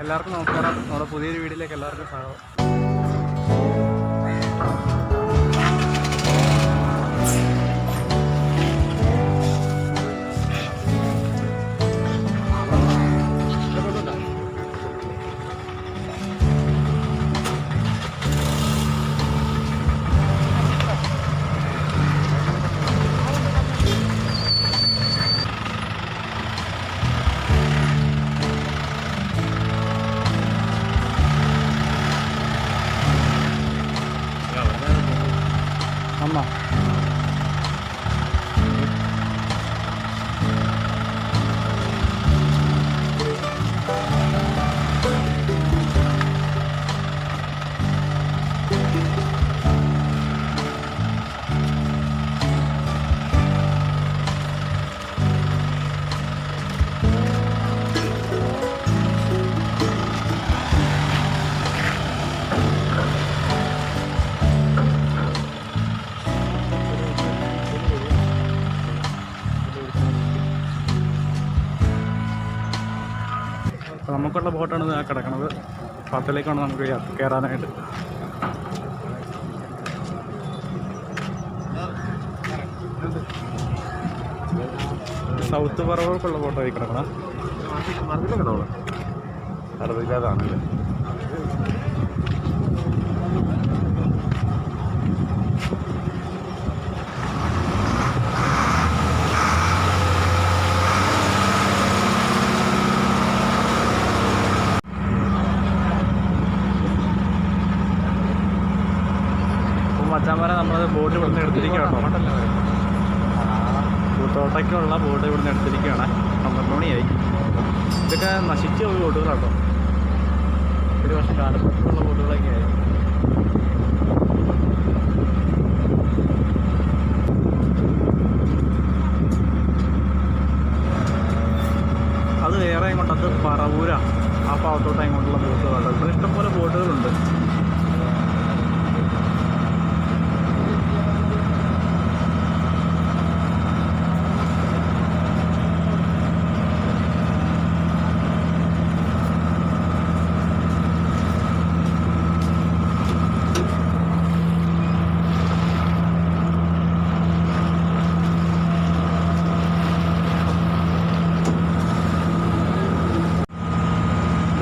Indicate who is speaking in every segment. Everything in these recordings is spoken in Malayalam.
Speaker 1: എല്ലാവർക്കും നമസ്കാരം. നമ്മുടെ പുതിയൊരു വീഡിയോയിലേക്ക് എല്ലാവർക്കും സ്വാഗതം. 放心 അപ്പോൾ നമുക്കുള്ള ബോട്ടാണ് കിടക്കുന്നത് പത്തിലേക്കാണ് നമുക്ക് കയറാനായിട്ട് സൗത്ത് പറവർക്കുള്ള ബോട്ടായി കിടക്കണം.
Speaker 2: അറിവില്ലാതാണല്ലേ
Speaker 1: മച്ചാന്മാരെ നമ്മളത് ബോട്ട് ഇവിടുന്ന് എടുത്തിരിക്കുകയാണ്. കൂത്തോട്ടയ്ക്കുള്ള ബോട്ട് ഇവിടുന്ന് എടുത്തിരിക്കുകയാണ്. പന്ത്രണ്ട് മണിയായി. ഇതൊക്കെ നശിച്ച ബോട്ടുകളാട്ടോ ഒരു വർഷം കാലപ്പുറത്തുള്ള ബോട്ടുകളൊക്കെ ആയി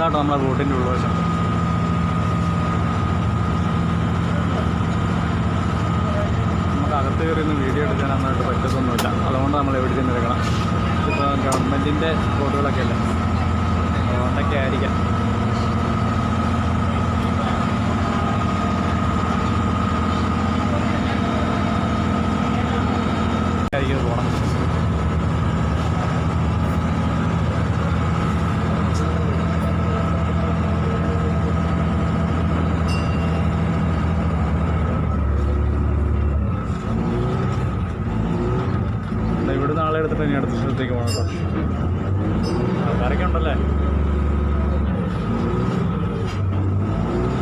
Speaker 1: ഇതാട്ടോ നമ്മളെ ബോട്ടിന്റെ ഉൾവശം. നമുക്ക് അകത്ത് കയറി ഒന്ന് വീഡിയോ എടുക്കാൻ നന്നായിട്ട് പറ്റത്തൊന്നുമില്ല. അതുകൊണ്ട് നമ്മൾ എവിടെ ചെന്ന് എടുക്കണം? ഇപ്പോൾ ഗവൺമെന്റിന്റെ ബോട്ടുകളൊക്കെ അല്ലേ? അതുകൊണ്ടൊക്കെ ആയിരിക്കാം. ആയിരിക്കും പോകണം എന്നാ ഇവിടുന്ന് ആളെ എടുത്തിട്ട് ഇനി അടുത്ത സ്ഥലത്തേക്ക് പോകണം കേട്ടോ. ആൾക്കാരൊക്കെ ഉണ്ടല്ലേ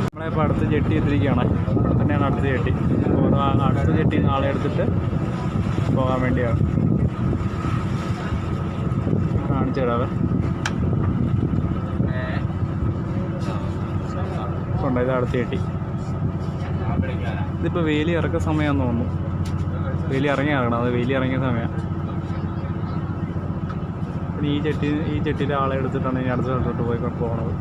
Speaker 1: നമ്മളിപ്പോൾ അടുത്ത ജെട്ടി എത്തിരിക്കുകയാണ് ഇവിടെ തന്നെയാണ് അടുത്ത ജെട്ടി. അപ്പോൾ അടുത്ത ജെട്ടി നാളെ എടുത്തിട്ട് പോകാൻ വേണ്ടിയാണ്. കാണിച്ചു തരാവേ. ഉണ്ട് ഇത് അടുത്ത ജെട്ടി. ഇതിപ്പോൾ വേലി ഇറക്ക സമയമാണെന്ന് തോന്നുന്നു. വേലി ഇറങ്ങി ഇറങ്ങണം. അത് വേലി ഇറങ്ങിയ സമയം. പിന്നെ ഈ ചെട്ടി ഈ ചെട്ടിയിലെ ആളെ എടുത്തിട്ടാണ് ഇനി അടുത്ത സ്ഥലത്തോട്ട് പോയി പോകണത്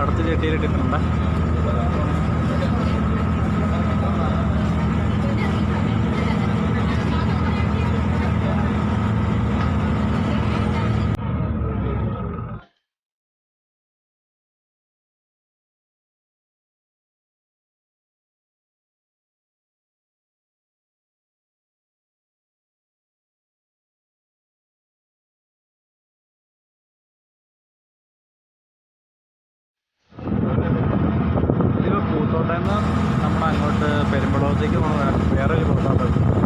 Speaker 1: അടുത്ത ചെട്ടിയിലിട്ടിട്ടുണ്ട്? നമുക്ക് പെരുമ്പടവത്തേക്ക് വേറൊരു റൂട്ടാണ്